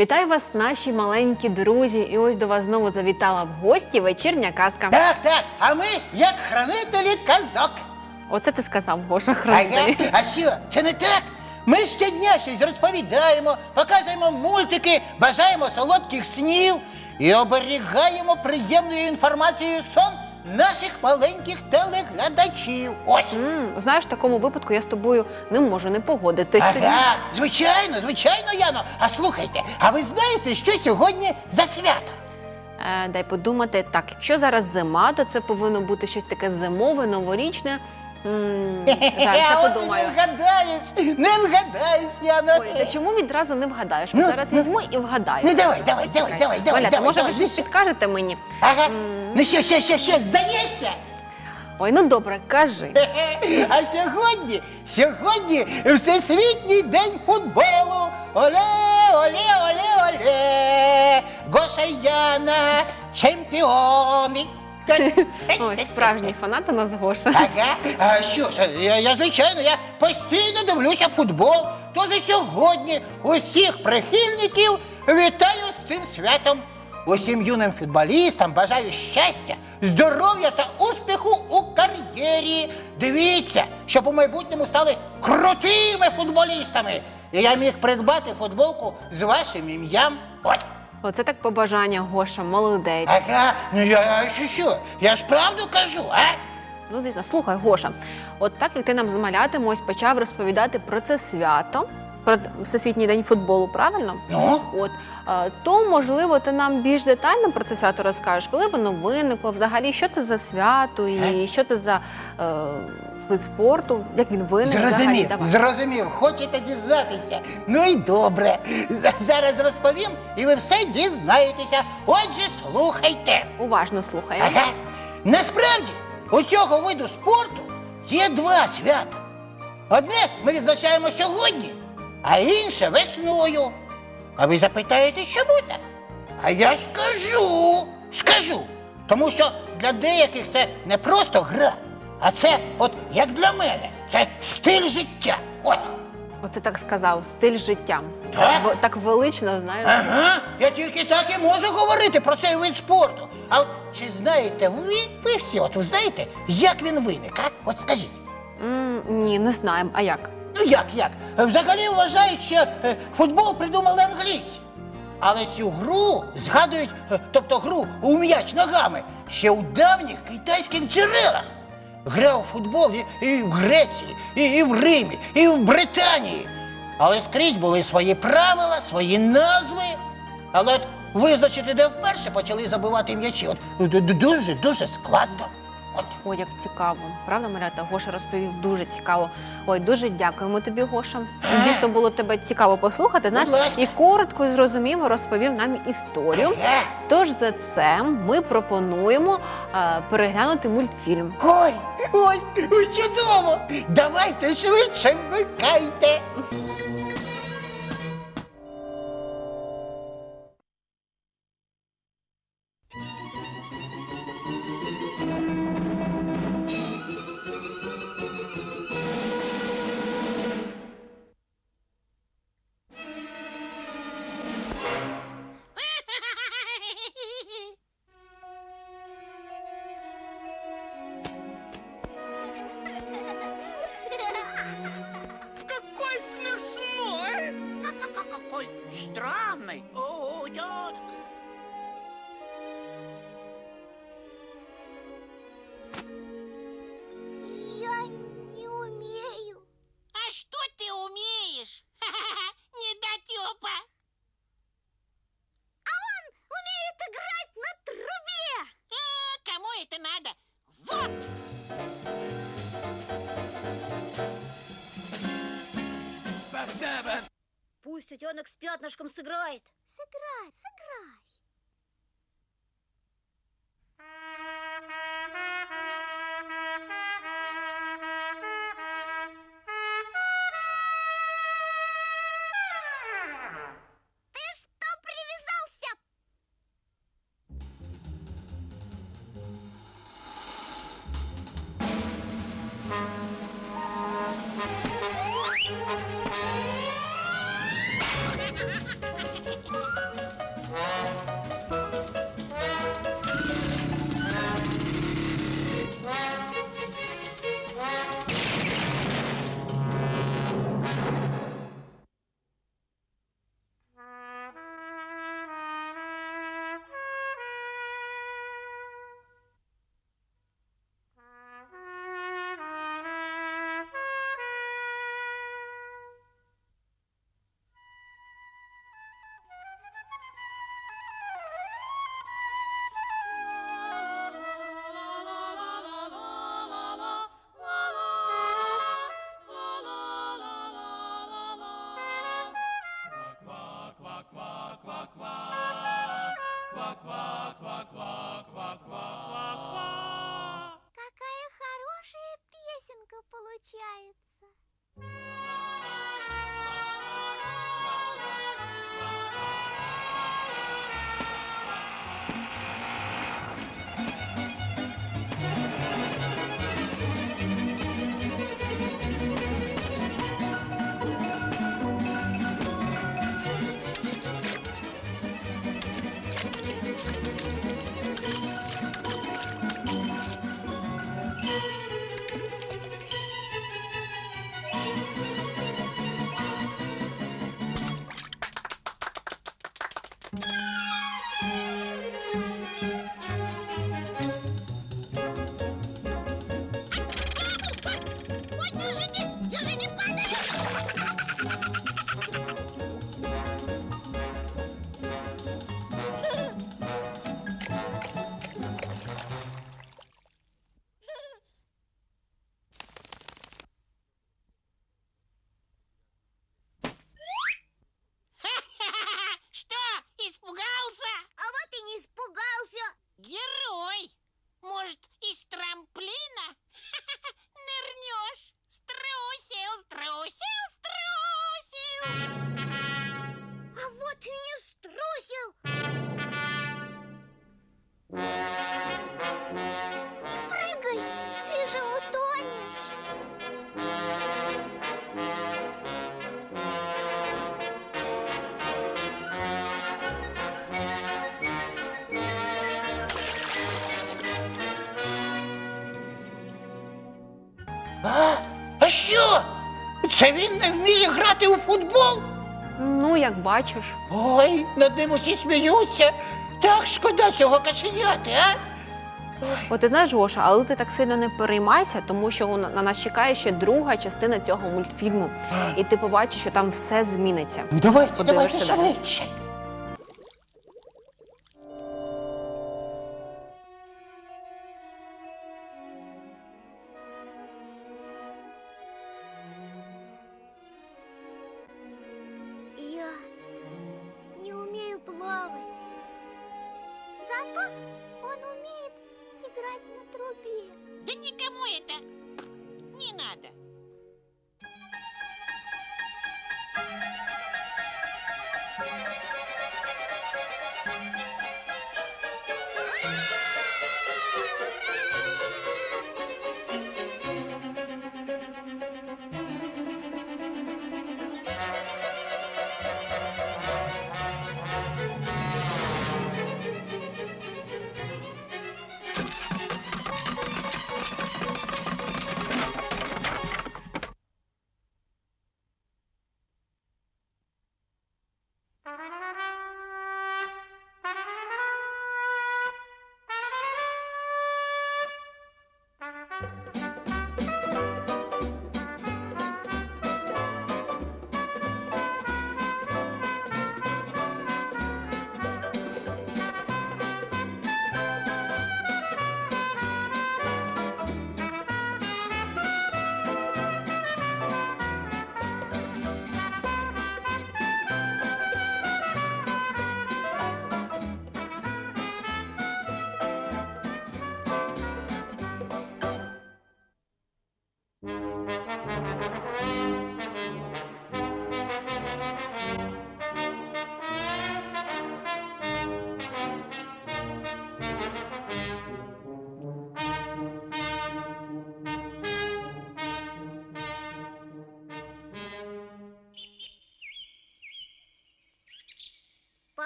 Вітаю вас, наші маленькі друзі. І ось до вас знову завітала в гості вечірня казка. Так, так. А ми як хранителі казок. Оце ти сказав, Гоша, Ага. хранителі. А що, це не так? Ми щодня щось розповідаємо, показуємо мультики, бажаємо солодких снів і оберігаємо приємною інформацією сон наших маленьких телеглядачів. Ось. М, знаєш, в такому випадку я з тобою не можу не погодитись. Ага, звичайно, звичайно, Яно. А слухайте, а ви знаєте, що сьогодні за свято? Е, дай подумати. Так, якщо зараз зима, то це повинно бути щось таке зимове, новорічне. М, от і подумаю. Не вгадаєш, не вгадаєш, Яно. Ой, та чому відразу не вгадаєш? Ну, зараз ну. візьму і вгадаю. Ну, давай, давай, давай, давай, давай, Валя, давай, може ви ну щось що? підкажете мені? Ага. Ну що, що, що, що, здаєшся? Ой, ну добре, кажи. А сьогодні, сьогодні Всесвітній день футболу. Оле, оле, оле, оле. Гоша Яна, чемпіони. Ой, справжній фанат у нас Гоша. Ага, а що ж, я, я звичайно, я постійно дивлюся футбол. Тож і сьогодні усіх прихильників вітаю з цим святом. Усім юним футболістам бажаю щастя, здоров'я та успіху у кар'єрі. Дивіться, щоб у майбутньому стали крутими футболістами. І я міг придбати футболку з вашим ім'ям. От. Оце так побажання, Гоша, молодець. Ага, ну я що, що? Я ж правду кажу, а? Ну, звісно, слухай, Гоша, от так як ти нам з малятами ось почав розповідати про це свято, про Всесвітній день футболу, правильно? Ну? От е, то можливо ти нам більш детально про це свято розкажеш, коли воно виникло, взагалі, що це за свято і що це за е, вид спорту, як він виник взагалі. Зрозумів, Давай. зрозумів, хочете дізнатися. Ну і добре. За- Зараз розповім, і ви все дізнаєтеся. Отже, слухайте. Уважно слухаємо. Ага. Насправді, у цього виду спорту є два свята. Одне ми відзначаємо сьогодні, а інше весною. А ви запитаєте, чому так? А я скажу, скажу. Тому що для деяких це не просто гра, а це, от як для мене, це стиль життя. От. Оце так сказав, стиль життя. Так. В- так велично, знаєш. Ага, я тільки так і можу говорити про цей вид спорту. А от чи знаєте ви, ви всі от ви знаєте, як він виник, а? От скажіть. М, ні, не знаємо. А як? Ну як, як? Взагалі вважають, що е, футбол придумали англійці. Але цю гру згадують, е, тобто гру у м'яч ногами, ще у давніх китайських джерелах. Грав у футбол і, і в Греції, і, і в Римі, і в Британії. Але скрізь були свої правила, свої назви. Але от визначити, де вперше почали забивати м'ячі, от дуже дуже складно. Ой, як цікаво. Правда, Малята? Гоша розповів дуже цікаво. Ой, дуже дякуємо тобі, Гоша. Дійсно було тебе цікаво послухати. Знаєш, і коротко і зрозуміло розповів нам історію. Тож за це ми пропонуємо е, переглянути мультфільм. Ой, ой, ой, чудово! Давайте швидше вмикайте. Пусть утенок с пятнышком сыграет. Сыграй, сыграй. Це він не вміє грати у футбол? Ну, як бачиш. Ой, над ним усі сміються. Так шкода цього каченяти, а? О, ти знаєш, Гоша, але ти так сильно не переймайся, тому що на на нас чекає ще друга частина цього мультфільму. І ти побачиш, що там все зміниться. Ну давайте, давайте далі. швидше. Играть. Да никому это не надо.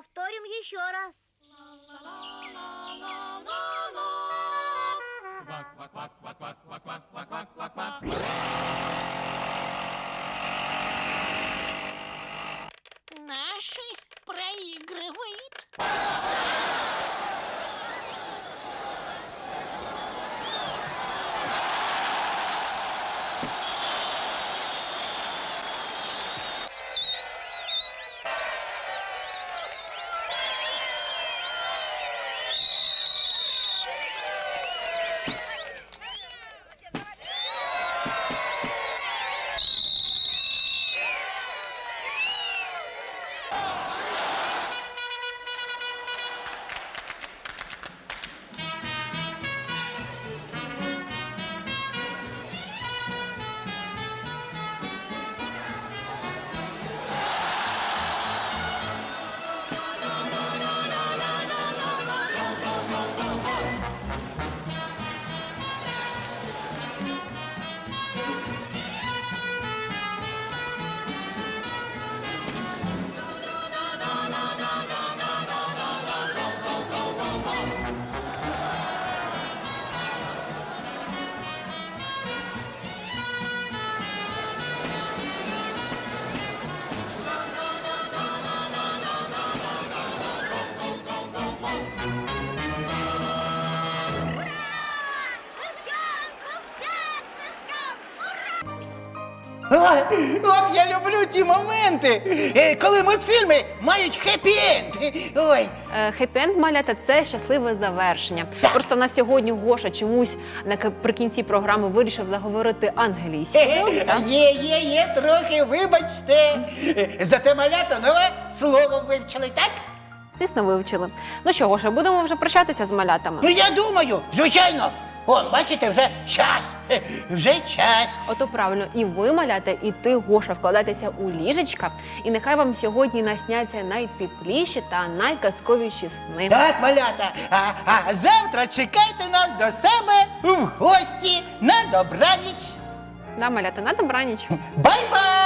Повторим еще раз. Наши проигрывают. Ой, от я люблю ті моменти, е, коли мультфільми мають хеппі-енд. Ой, Е, Хеппі-енд малята це щасливе завершення. Просто на сьогодні Гоша чомусь наприкінці програми вирішив заговорити англійською. Так? Є, є, є, трохи, вибачте. Е, Зате малята нове слово вивчили, так? Звісно, вивчили. Ну що, Гоша, будемо вже прощатися з малятами. Ну я думаю, звичайно. Вон, бачите, вже час. Е, Вже час. Ото правильно, і ви маляте, і ти, Гоша, вкладайтеся у ліжечка, і нехай вам сьогодні насняться найтепліші та найказковіші сни. Так, малята. А, а завтра чекайте нас до себе в гості на добраніч. Да, малята, на добраніч. Бай-бай!